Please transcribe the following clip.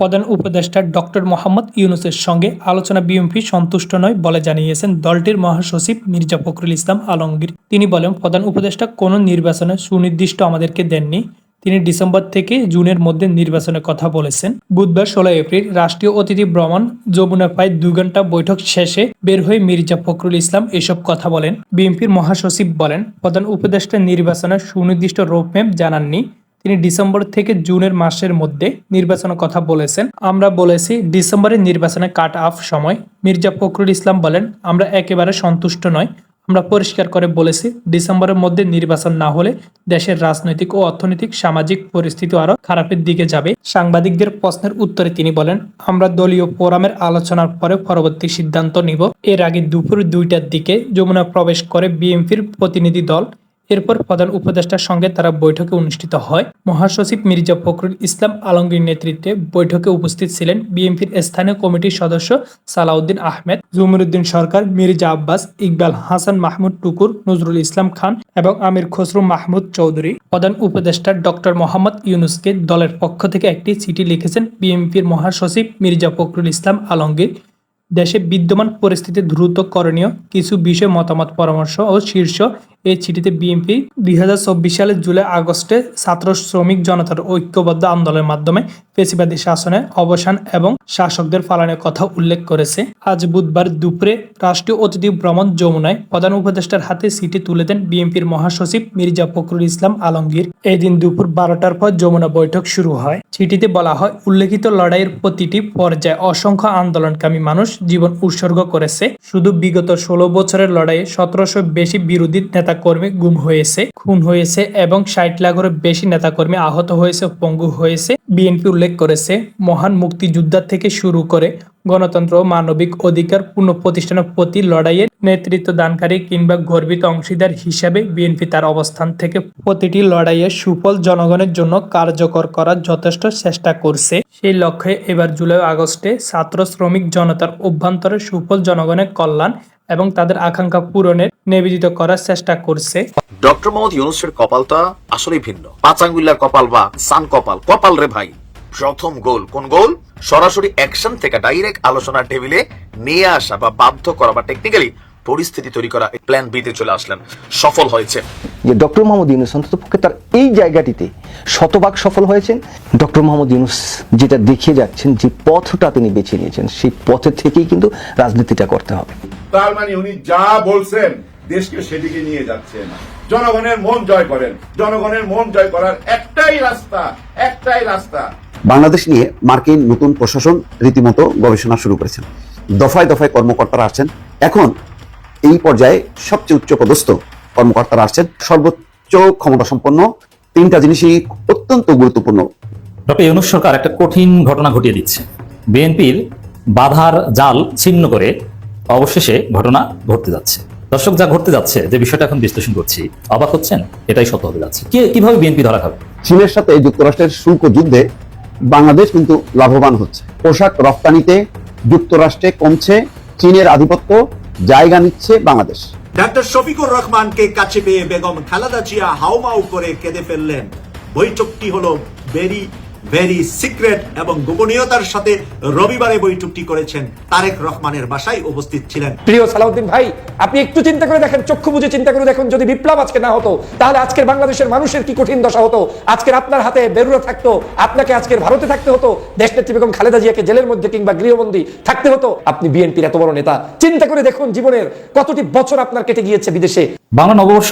প্রধান উপদেষ্টা ডক্টর মোহাম্মদ ইউনুসের সঙ্গে আলোচনা বিএনপি সন্তুষ্ট নয় বলে জানিয়েছেন দলটির মহাসচিব মির্জা ফখরুল ইসলাম আলমগীর। তিনি বলেন, প্রধান উপদেষ্টা কোনো নির্বাচনে সুনির্দিষ্ট আমাদেরকে দেননি। তিনি ডিসেম্বর থেকে জুনের মধ্যে নির্বাচনের কথা বলেছেন। বুধবার ষোলো এপ্রিল রাষ্ট্রীয় অতিথি ভ্রমণ যমুনা প্রায় দু ঘণ্টা বৈঠক শেষে বের হয়ে মির্জা ফখরুল ইসলাম এসব কথা বলেন। বিএনপির মহাসচিব বলেন, প্রধান উপদেষ্টা নির্বাচনের সুনির্দিষ্ট রোডম্যাপ জানাননি। তিনি ডিসেম্বর থেকে জুনের মাসের মধ্যে নির্বাচনের কথা বলেছেন। আমরা বলেছি ডিসেম্বরের নির্বাচনে কাট অফ সময়। মির্জা ফখরুল ইসলাম বলেন, আমরা একেবারে সন্তুষ্ট নয় আমরা পরিষ্কার করে বলেছি, ডিসেম্বরের মধ্যে নির্বাচন না হলে দেশের রাজনৈতিক ও অর্থনৈতিক সামাজিক পরিস্থিতি আরও খারাপের দিকে যাবে। সাংবাদিকদের প্রশ্নের উত্তরে তিনি বলেন, আমরা দলীয় ফোরামের আলোচনার পরে পরবর্তী সিদ্ধান্ত নিব। এর আগে দুপুর দুইটার দিকে যমুনা প্রবেশ করে বিএনপির প্রতিনিধি দল এরপর প্রধান উপদেষ্টার সঙ্গে তারা বৈঠকে অনুষ্ঠিত হয়। মহাসচিব মির্জা ফখরুল ইসলাম আলমগীর নেতৃত্বে বৈঠকে উপস্থিত ছিলেন বিএনপির স্থানীয় কমিটির সদস্য সালাউদ্দিন আহমেদ, জুমরুদ্দিন সরকার, মির্জা আব্বাস, ইকবাল হাসান মাহমুদ টুকুর, নজরুল ইসলাম খান এবং আমির খসরু মাহমুদ চৌধুরী। প্রধান উপদেষ্টা ডক্টর মোহাম্মদ ইউনুসকে দলের পক্ষ থেকে একটি চিঠি লিখেছেন বিএনপির মহাসচিব মির্জা ফখরুল ইসলাম আলমগীর। দেশে বিদ্যমান পরিস্থিতি দ্রুত করণীয়, কিছু বিষয় মতামত, পরামর্শ ও শীর্ষ এই চিঠিতে বিএনপি দুই হাজার চব্বিশ সালের জুলাই আগস্টে ছাত্র শ্রমিক জনতার ঐক্যবদ্ধ আন্দোলনের মাধ্যমে পেশিবাদী শাসনের অবসান এবং শাসকদের পালনের কথা উল্লেখ করেছে। আজ বুধবার দুপুরে রাষ্ট্রীয় অতিথি ভ্রমণ যমুনায় প্রধান উপদেষ্টার হাতে চিঠি তুলে দেন বিএনপির মহাসচিব মির্জা ফখরুল ইসলাম আলমগীর। এই দিন দুপুর বারোটার পর যমুনা বৈঠক শুরু হয়। চিঠিতে বলা হয়, উল্লেখিত লড়াইয়ের প্রতিটি পর্যায়ে অসংখ্য আন্দোলনকামী মানুষ জীবন উৎসর্গ করেছে। শুধু বিগত ষোলো বছরের লড়াইয়ে সতেরোশো বেশি বিরোধী নেতাকর্মী গুম হয়েছে, খুন হয়েছে এবং ষাট লাখেরও বেশি নেতাকর্মী আহত হয়েছে পঙ্গু হয়েছে, বিএনপি উল্লেখ করেছে। মহান মুক্তিযোদ্ধা থেকে শুরু করে গণতন্ত্র মানবিক অধিকার পুনঃপ্রতিষ্ঠানের প্রতি লড়াইয়ের নেতৃত্ব দানকারী কিংবা গর্বিত অংশীদার হিসাবে বিএনপি তার অবস্থান থেকে প্রতিটি লড়াইয়ের সুফল জনগণের জন্য কার্যকর করার যথেষ্ট চেষ্টা করছে। সেই লক্ষ্যে এবার জুলাই আগস্টে ছাত্র শ্রমিক জনতার অভ্যন্তরে সুফল জনগণের কল্যাণ এবং তাদের আকাঙ্ক্ষা পূরণের নিবেদিত করার চেষ্টা করছে। ডক্টর মোহাম্মদ ইউনুসের কপালটা আসলেই ভিন্ন। পাঁচ আঙ্গুল্লার কপাল বা সান কপাল কপাল রে ভাই। প্রথম গোল কোন গোল? সরাসরি অ্যাকশন থেকে ডাইরেক্ট আলোচনার টেবিলে নিয়ে আসা বা বাধ্য করা বা টেকনিক্যালি পরিস্থিতি তৈরি করা প্ল্যান বিতে চলে আসলেন। সফল হয়েছে যে ডক্টর মোহাম্মদ ইউনুস অন্তত পক্ষে তার এই জায়গাটিতে শতভাগ সফল হয়েছেন। ডক্টর মোহাম্মদ ইউনুস যেটা দেখিয়ে যাচ্ছেন যে পথটা তিনি বেছে নিয়েছেন সেই পথের থেকেই কিন্তু রাজনীতিটা করতে হবে। তার মানে উনি যা বলছেন দেশকে সেদিকে নিয়ে যাচ্ছেন জনগণের মন জয় করেন। জনগণের মন জয় করার একটাই রাস্তা একটাই রাস্তা। বাংলাদেশ নিয়ে মার্কিন নতুন প্রশাসন রীতিমতো গবেষণা শুরু করেছেন। দফায় দফায় কর্মকর্তারা আসছেন। এখন এই পর্যায়ে সবচেয়ে উচ্চ পদস্থ কর্মকর্তারা আসছেন। সর্বোচ্চ ক্ষমতা সম্পন্ন তিনটা জিনিসই অত্যন্ত গুরুত্বপূর্ণ। ডক্টর ইউনুস সরকার একটা কঠিন ঘটনা ঘটিয়ে দিচ্ছে। বিএনপির বাধার জাল ছিন্ন করে অবশেষে ঘটনা ঘটতে যাচ্ছে। দর্শক যা ঘটতে যাচ্ছে যে বিষয়টা এখন বিশ্লেষণ করছি অবাক হচ্ছেন? এটাই সত্য হতে যাচ্ছে। কে কীভাবে বিএনপি ধরা খাবে? চীনের সাথে যুক্তরাষ্ট্রের শুল্ক যুদ্ধে বাংলাদেশ কিন্তু লাভবান হচ্ছে। পোশাক রপ্তানিতে যুক্তরাষ্ট্রে কমছে চীনের আধিপত্য জায়গা নিচ্ছে বাংলাদেশ। ডাক্তার শফিকুর রহমানকে কাছে পেয়ে বেগম খালেদা জিয়া হাউমাউ করে কেঁদে ফেললেন। বৈঠকটি হলো ভেরি ভেরি সিক্রেট এবং গোপনীয়তার সাথে রবিবারে বৈঠকটি করেছেন তারেক রহমানের বাসায় উপস্থিত ছিলেন। প্রিয় সালাউদ্দিন ভাই আপনি একটু চিন্তা করে দেখেন চক্ষু বুঝে চিন্তা করে দেখুন যদি বিপ্লব আজকে না হতো তাহলে আজকের বাংলাদেশের মানুষের কি কঠিন দশা হতো? আজকের আপনার হাতে বেরুরা থাকতো আপনাকে আজকের ভারতে থাকতে হতো দেশনেত্রী বেগম খালেদা জিয়াকে জেলের মধ্যে কিংবা গৃহবন্দী থাকতে হতো। আপনি বিএনপির এত বড় নেতা। চিন্তা করে দেখুন জীবনের কতটি বছর আপনার কেটে গিয়েছে বিদেশে। বাংলা নববর্ষ